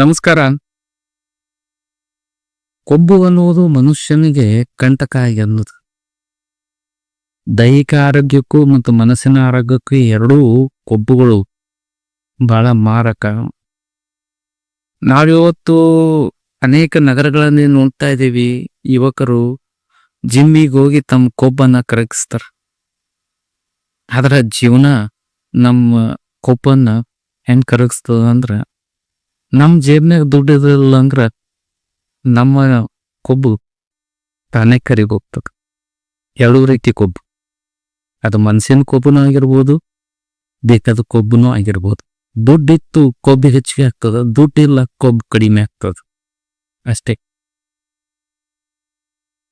ನಮಸ್ಕಾರ. ಕೊಬ್ಬು ಅನ್ನುವುದು ಮನುಷ್ಯನಿಗೆ ಕಂಟಕ ಎನ್ನುವುದು ದೈಹಿಕ ಆರೋಗ್ಯಕ್ಕೂ ಮತ್ತು ಮನಸ್ಸಿನ ಆರೋಗ್ಯಕ್ಕೂ ಎರಡೂ ಕೊಬ್ಬುಗಳು ಬಹಳ ಮಾರಕ. ನಾವಿವತ್ತು ಅನೇಕ ನಗರಗಳಲ್ಲಿ ನೋಡ್ತಾ ಇದ್ದೀವಿ. ಯುವಕರು ಜಿಮ್ಮಿಗೆ ಹೋಗಿ ತಮ್ಮ ಕೊಬ್ಬನ್ನ ಕರಗಿಸ್ತಾರ. ಅದರ ಜೀವನ ನಮ್ಮ ಕೊಬ್ಬನ್ನ ಹೆಂಗ್ ಕರಗಿಸ್ತದ ಅಂದ್ರ ನಮ್ ಜೇಬ್ನಾಗ ದುಡ್ಡು ಇದಿಲ್ಲ ಅಂದ್ರೆ ನಮ್ಮ ಕೊಬ್ಬು ತಾನೇ ಕರಿಗೆ ಹೋಗ್ತದೆ. ಎರಡೂ ರೀತಿ ಕೊಬ್ಬು. ಅದು ಮನ್ಸಿನ ಕೊಬ್ಬುನೂ ಆಗಿರ್ಬೋದು, ಬೇಕಾದ ಕೊಬ್ಬುನೂ ಆಗಿರ್ಬೋದು. ದುಡ್ಡಿತ್ತು ಕೊಬ್ಬು ಹೆಚ್ಚಿಗೆ ಆಗ್ತದ, ದುಡ್ಡಿಲ್ಲ ಕೊಬ್ಬು ಕಡಿಮೆ ಆಗ್ತದೆ. ಅಷ್ಟೇ.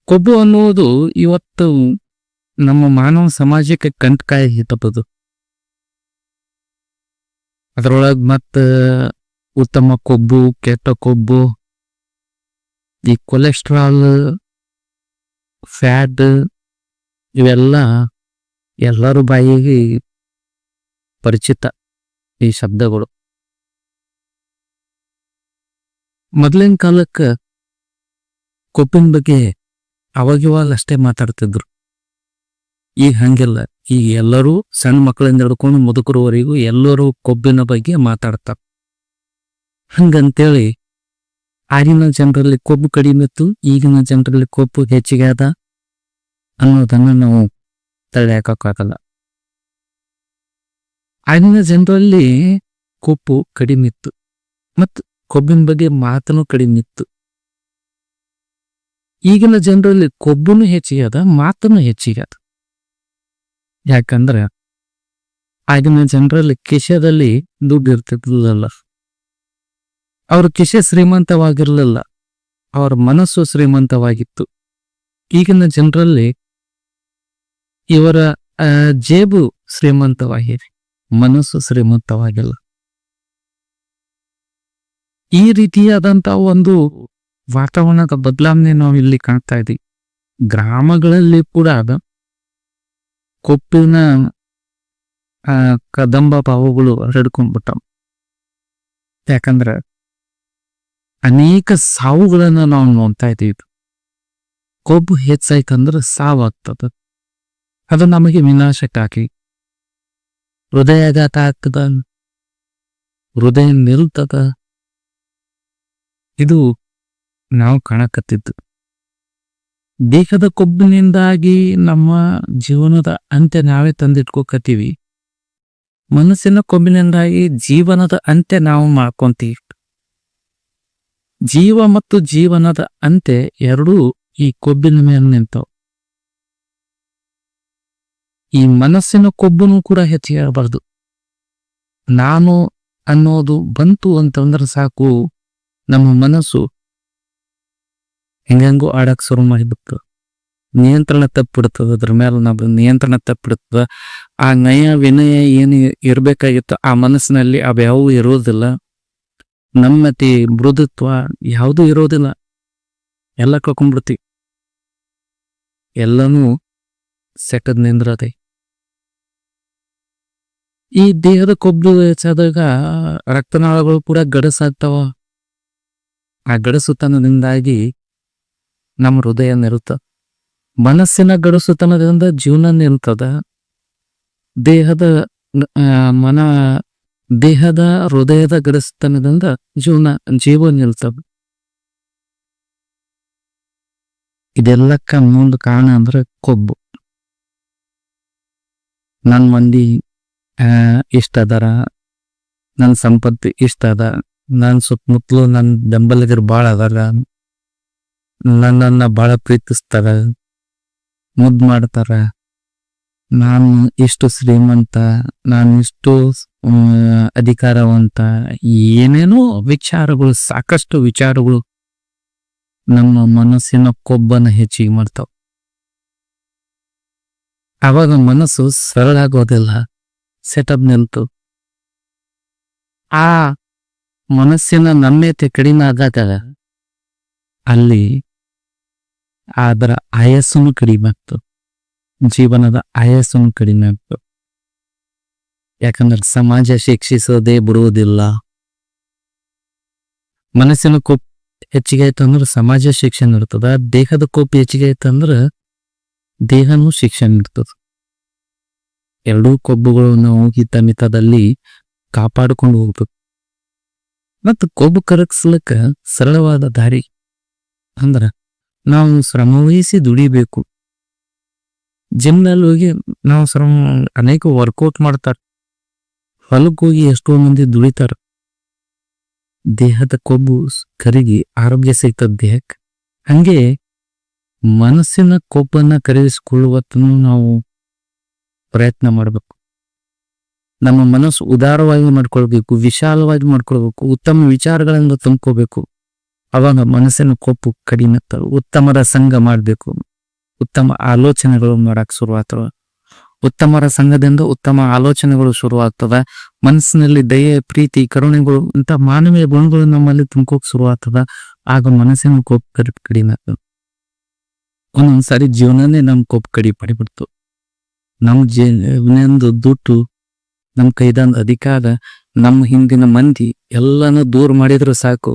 ಕೊಬ್ಬು ಅನ್ನುವುದು ಇವತ್ತು ನಮ್ಮ ಮಾನವ ಸಮಾಜಕ್ಕೆ ಕಂಟಕಾಯಿ ತಪ್ಪದು ಅದರೊಳಗೆ ಮತ್ತ ಉತ್ತಮ ಕೊಬ್ಬು, ಕೆಟ್ಟ ಕೊಬ್ಬು, ಈ ಕೊಲೆಸ್ಟ್ರಾಲ್ ಫ್ಯಾಟ್ ಇವೆಲ್ಲ ಎಲ್ಲರ ಬಾಯಿಗೆ ಪರಿಚಿತ ಈ ಶಬ್ದಗಳು. ಮೊದಲಿನ ಕಾಲಕ್ಕೆ ಕೊಬ್ಬಿನ ಬಗ್ಗೆ ಅವಾಗಿವಾಗ ಅಷ್ಟೇ ಮಾತಾಡ್ತಿದ್ರು. ಈಗ ಹಂಗಿಲ್ಲ, ಈಗ ಎಲ್ಲರೂ ಸಣ್ಣ ಮಕ್ಕಳಿಂದ ಹಿಡ್ಕೊಂಡು ಮುದುಕರವರೆಗೂ ಎಲ್ಲರೂ ಕೊಬ್ಬಿನ ಬಗ್ಗೆ ಮಾತಾಡ್ತಾರೆ. ಹಂಗಂತೇಳಿ ಆಗಿನ ಜನರಲ್ಲಿ ಕೊಬ್ಬು ಕಡಿಮೆ ಇತ್ತು, ಈಗಿನ ಜನರಲ್ಲಿ ಕೊಬ್ಬು ಹೆಚ್ಚಿಗೆ ಅದ ಅನ್ನೋದನ್ನು ನಾವು ತಡೆಯಾಕಕ್ಕಾಗಲ್ಲ ಆಗಿನ ಜನರಲ್ಲಿ ಕೊಬ್ಬು ಕಡಿಮೆ ಇತ್ತು ಮತ್ತು ಕೊಬ್ಬಿನ ಬಗ್ಗೆ ಮಾತನು ಕಡಿಮೆ ಇತ್ತು. ಈಗಿನ ಜನರಲ್ಲಿ ಕೊಬ್ಬುನು ಹೆಚ್ಚಿಗೆ ಅದ, ಮಾತನು ಹೆಚ್ಚಿಗೆ ಅದ. ಯಾಕಂದ್ರೆ ಆಗಿನ ಜನರಲ್ಲಿ ಕಿಶದಲ್ಲಿ ದುಡ್ಡು ಇರ್ತಿರ್ಲಿಲ್ಲ ಅವ್ರ ಕಿಶೆ ಶ್ರೀಮಂತವಾಗಿರಲಿಲ್ಲ. ಅವರ ಮನಸ್ಸು ಶ್ರೀಮಂತವಾಗಿತ್ತು. ಈಗಿನ ಜನರಲ್ಲಿ ಇವರ ಜೇಬು ಶ್ರೀಮಂತವಾಗಿದೆ. ಮನಸ್ಸು ಶ್ರೀಮಂತವಾಗಿಲ್ಲ. ಈ ರೀತಿಯಾದಂತ ಒಂದು ವಾತಾವರಣದ ಬದಲಾವಣೆ ನಾವು ಇಲ್ಲಿ ಕಾಣ್ತಾ ಇದ್ದೀವಿ ಗ್ರಾಮಗಳಲ್ಲಿ ಕೂಡ ಕೊಪ್ಪಿನ ಕದಂಬ ಭಾವಗಳು ಹರಡ್ಕೊಂಡ್ಬಿಟ್ಟವು. ಯಾಕಂದ್ರೆ ಅನೇಕ ಸಾವುಗಳನ್ನ ನಾವು ನೋಡ್ತಾ ಇದ್ದೀವಿ. ಕೊಬ್ಬು ಹೆಚ್ಚಾಯ್ತಂದ್ರೆ ಸಾವಾಗ್ತದ. ಅದು ನಮಗೆ ವಿನಾಶಕ್ಕಾಗಿ. ಹೃದಯಾಘಾತ ಆಗ್ತದ. ಹೃದಯ ನಿಲ್ತದ. ಇದು ನಾವು ಕಾಣಕತ್ತಿದ್ದು. ದೇಹದ ಕೊಬ್ಬಿನಿಂದಾಗಿ ನಮ್ಮ ಜೀವನದ ಅಂತ್ಯ ನಾವೇ ತಂದಿಟ್ಕೋಕತ್ತೀವಿ. ಮನಸ್ಸಿನ ಕೊಬ್ಬಿನಿಂದಾಗಿ ಜೀವನದ ಅಂತ್ಯ ನಾವು ಮಾಡ್ಕೊಂತೀವಿ. ಜೀವ ಮತ್ತು ಜೀವನದ ಅಂತೆ ಎರಡೂ ಈ ಕೊಬ್ಬಿನ ಮೇಲೆ ನಿಂತವು. ಈ ಮನಸ್ಸಿನ ಕೊಬ್ಬನು ಕೂಡ ಹೆಚ್ಚು ಹೇಳಬಾರದು. ನಾನು ಅನ್ನೋದು ಬಂತು ಅಂತಂದ್ರೆ ಸಾಕು, ನಮ್ಮ ಮನಸ್ಸು ಹೆಂಗೋ ಆಡಕ್ ಶುರು ಮಾಡಿಬಿಡ್ತು ನಿಯಂತ್ರಣ ತಪ್ಪಿಡ್ತದ ಅದ್ರ ಮೇಲೆ ನಮ್ಮ ನಿಯಂತ್ರಣ ತಪ್ಪಿಡ್ತದ ಆ ನಯ ವಿನಯ ಏನು ಇರ್ಬೇಕಾಗಿತ್ತು, ಆ ಮನಸ್ಸಿನಲ್ಲಿ ಅವ್ಯಾವೂ ಇರೋದಿಲ್ಲ. ನಮ್ಮತಿ ಮೃದುತ್ವ ಯಾವುದೂ ಇರೋದಿಲ್ಲ. ಎಲ್ಲ ಕಳ್ಕೊಂಡ್ಬಿಡ್ತಿ ಎಲ್ಲನೂ ಸೆಟದ್ ನಿಂದ್ರತೆ. ಈ ದೇಹದ ಕೊಬ್ಬು ಹೆಚ್ಚಾದಾಗ ರಕ್ತನಾಳಗಳು ಕೂಡ ಗಡಸಾಗ್ತಾವ. ಆ ಗಡಸುತನದಿಂದಾಗಿ ನಮ್ಮ ಹೃದಯ ನಿರುತ್ತ ಮನಸ್ಸಿನ ಗಡಸುತನದಿಂದ ಜೀವನ ನಿಲ್ತದ. ದೇಹದ ಮನ ದೇಹದ ಹೃದಯದ ಗಡಸ್ತನದಿಂದ ಜೀವನ ಜೀವ ನಿಲ್ತವೆ. ಇದೆಲ್ಲಕ್ಕ ಮುಂದ ಕಾರಣ ಅಂದ್ರೆ ಕೊಬ್ಬು. ನನ್ ಮಂದಿ ಇಷ್ಟ ಅದಾರ ನನ್ನ ಸಂಪತ್ತು ಇಷ್ಟ ಅದ ನನ್ನ ಸುತ್ತಮುತ್ತಲು ನನ್ನ ಬೆಂಬಲಿಗರು ಭಾಳ ಅದಾರ, ನನ್ನನ್ನ ಭಾಳ ಪ್ರೀತಿಸ್ತಾರ, ಮುದ್ದು ಮಾಡ್ತಾರ, ನಾನು ಇಷ್ಟು ಶ್ರೀಮಂತ, ನಾನು ಇಷ್ಟು ಅಧಿಕಾರವಂತ ಏನೇನೋ ವಿಚಾರಗಳು, ಸಾಕಷ್ಟು ವಿಚಾರಗಳು ನಮ್ಮ ಮನಸ್ಸಿನ ಕೊಬ್ಬನ ಹೆಚ್ಚಿಗೆ ಮಾಡ್ತಾವ. ಅವಾಗ ಮನಸ್ಸು ಸರಳ ಆಗೋದಿಲ್ಲ ಸೆಟಪ್ ನಿಲ್ತು. ಆ ಮನಸ್ಸಿನ ನಮ್ಯತೆ ಕಡಿಮೆ ಆದಾಗ ಅಲ್ಲಿ ಅದರ ಆಯಸ್ಸನ್ನು ಕಡಿಮೆ ಆಗ್ತು ಜೀವನದ ಆಯಸ್ಸನ್ನು ಕಡಿಮೆ ಆಗ್ತು ಯಾಕಂದ್ರೆ ಸಮಾಜ ಶಿಕ್ಷಿಸೋದೇ ಬಿಡುವುದಿಲ್ಲ. ಮನಸ್ಸಿನ ಕೋಪ ಹೆಚ್ಚಿಗೆ ಆಯ್ತು ಸಮಾಜ ಶಿಕ್ಷಣ ಇರ್ತದ, ದೇಹದ ಕೋಪ ಹೆಚ್ಚಿಗೆ ಆಯ್ತು ಅಂದ್ರೆ ದೇಹನೂ ಶಿಕ್ಷಣ ಇರ್ತದ. ಎರಡೂ ಕೊಬ್ಬುಗಳು ನಾವು ಹಿತ ಮಿತದಲ್ಲಿ ಕಾಪಾಡಿಕೊಂಡು ಹೋಗ್ಬೇಕು. ಮತ್ತು ಕೊಬ್ಬು ಕರಗಿಸ್ಲಿಕ್ಕ ಸರಳವಾದ ದಾರಿ ಅಂದ್ರ ನಾವು ಶ್ರಮವಹಿಸಿ ದುಡಿಬೇಕು. ಜಿಮ್ನಲ್ಲಿ ಹೋಗಿ ನಾವು ಶ್ರಮ, ಅನೇಕ ವರ್ಕೌಟ್ ಮಾಡ್ತಾರೆ. ಹೊಲಕ್ಕೆ ಹೋಗಿ ಎಷ್ಟೋ ಮಂದಿ ದುಡಿತಾರ. ದೇಹದ ಕೊಬ್ಬು ಕರಗಿ ಆರೋಗ್ಯ ಸಿಗ್ತದ ದೇಹಕ್ಕೆ. ಹಂಗೆ ಮನಸ್ಸಿನ ಕೊಬ್ಬನ್ನ ಕರಗಿಸಿಕೊಳ್ಳುವತ್ತನ್ನು ನಾವು ಪ್ರಯತ್ನ ಮಾಡಬೇಕು. ನಮ್ಮ ಮನಸ್ಸು ಉದಾರವಾಗಿ ಮಾಡ್ಕೊಳ್ಬೇಕು, ವಿಶಾಲವಾಗಿ ಮಾಡ್ಕೊಳ್ಬೇಕು, ಉತ್ತಮ ವಿಚಾರಗಳಿಂದ ತುಂಬ್ಕೋಬೇಕು ಅವಾಗ ಮನಸ್ಸಿನ ಕೊಪ್ಪು ಕಡಿಮೆ ಉತ್ತಮರ ಸಂಘ ಮಾಡಬೇಕು. ಉತ್ತಮ ಆಲೋಚನೆಗಳು ಮಾಡಕ್ ಶುರುವಾಗ್ತವ. ಉತ್ತಮರ ಸಂಘದಿಂದ ಉತ್ತಮ ಆಲೋಚನೆಗಳು ಶುರುವಾಗ್ತವೆ. ಮನಸ್ಸಿನಲ್ಲಿ ದಯೆ, ಪ್ರೀತಿ, ಕರುಣೆಗಳು, ಇಂಥ ಮಾನವೀಯ ಗುಣಗಳು ನಮ್ಮಲ್ಲಿ ತುಂಬ್ಕೋಕ್ ಶುರುವಾಗ್ತದ ಆಗ ಮನಸ್ಸಿನ ಕೋಪ ಕಡಿ ಕಡಿಮೆ ಆಗ್ತದೆ. ಒಂದೊಂದ್ಸಾರಿ ಜೀವನನೇ ನಮ್ ಕೋಪ ಕಡಿ ಪಡಿಬಿಡ್ತು. ನಮ್ ಜೀವನದ ದುಡ್ಡು, ನಮ್ ಕೈದಂದ ಅಧಿಕಾರ ನಮ್ಮ ಹಿಂದಿನ ಮಂದಿ ಎಲ್ಲಾನು ದೂರ ಮಾಡಿದ್ರು ಸಾಕು.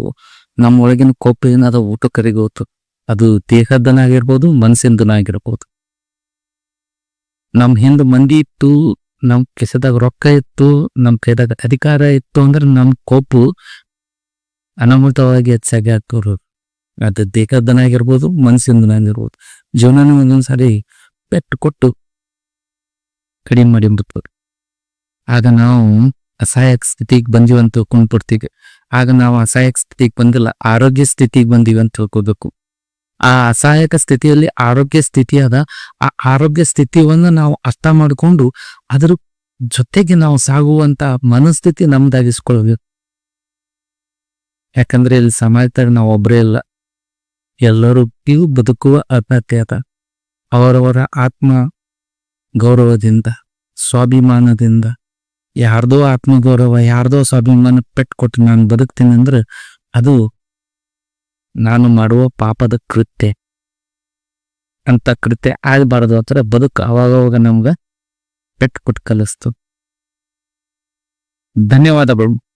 ನಮ್ಮ ಒಳಗಿನ ಕೋಪ ಏನಾದ ಊಟ ಕರಿಗೋತು ಅದು ದೇಹದನಾಗಿರ್ಬೋದು ಮನಸ್ಸಿಂದನಾಗಿರ್ಬೋದು ನಮ್ ಹಿಂದ ಮಂದಿ ಇತ್ತು ನಮ್ಮ ಕೆಸದಾಗ ರೊಕ್ಕ ಇತ್ತು, ನಮ್ ಕೈದಾಗ ಅಧಿಕಾರ ಇತ್ತು ಅಂದ್ರೆ ನಮ್ ಕೋಪು ಅನಾಮೃತವಾಗಿ ಹೆಚ್ಚಾಗಿ ಆಗ್ತವ್ರು ಅದು ದೇಹದನಾಗಿರ್ಬೋದು ಮನಸ್ಸಿಂದನಾಗಿರ್ಬೋದು ಜೀವನನೇ ಒಂದೊಂದ್ಸಾರಿ ಪೆಟ್ಟು ಕೊಟ್ಟು ಕಡಿಮೆ ಮಾಡಿ ಬಿಡ್ತವ್ರು ಆಗ ನಾವು ಅಸಹಾಯಕ ಸ್ಥಿತಿಗೆ ಬಂದಿವಂತ ತಿಳ್ಕೊಂಡ್ಬಿಡ್ತೀವಿ ಆಗ ನಾವು ಅಸಹಾಯಕ ಸ್ಥಿತಿಗೆ ಬಂದಿಲ್ಲ, ಆರೋಗ್ಯ ಸ್ಥಿತಿಗೆ ಬಂದಿವಂತ ಅಂತ ಆ ಅಸಹಾಯಕ ಸ್ಥಿತಿಯಲ್ಲಿ ಆರೋಗ್ಯ ಸ್ಥಿತಿ ಅದ ಆ ಆರೋಗ್ಯ ಸ್ಥಿತಿಯನ್ನು ನಾವು ಅರ್ಥ ಮಾಡಿಕೊಂಡು ಅದರ ಜೊತೆಗೆ ನಾವು ಸಾಗುವಂತ ಮನಸ್ಥಿತಿ ನಮ್ದಾಗಿಸ್ಕೊಳ್ಬೇಕು ಯಾಕಂದ್ರೆ ಇಲ್ಲಿ ಸಮಾಜದಾಗ ನಾವು ಒಬ್ಬರೇ ಇಲ್ಲ. ಎಲ್ಲರೂ ಇವು ಬದುಕುವ ಅರ್ಹತೆ ಅದ. ಅವರವರ ಆತ್ಮ ಗೌರವದಿಂದ, ಸ್ವಾಭಿಮಾನದಿಂದ, ಯಾರ್ದೋ ಆತ್ಮಗೌರವ, ಯಾರ್ದೋ ಸ್ವಾಭಿಮಾನ ಪೆಟ್ಟು ಕೊಟ್ಟು ನಾನು ಬದುಕ್ತೀನಿ ಅಂದ್ರೆ ಅದು ನಾನು ಮಾಡುವ ಪಾಪದ ಕೃತ್ಯ. ಅಂತ ಕೃತ್ಯ ಆಗಬಾರದು ಅಂತಾರೆ ಬದುಕು ಅವಾಗವಾಗ ನಮ್ಗೆ ಪೆಟ್ಟು ಕೊಟ್ಟು ಕಲಿಸ್ತು. ಧನ್ಯವಾದಗಳು.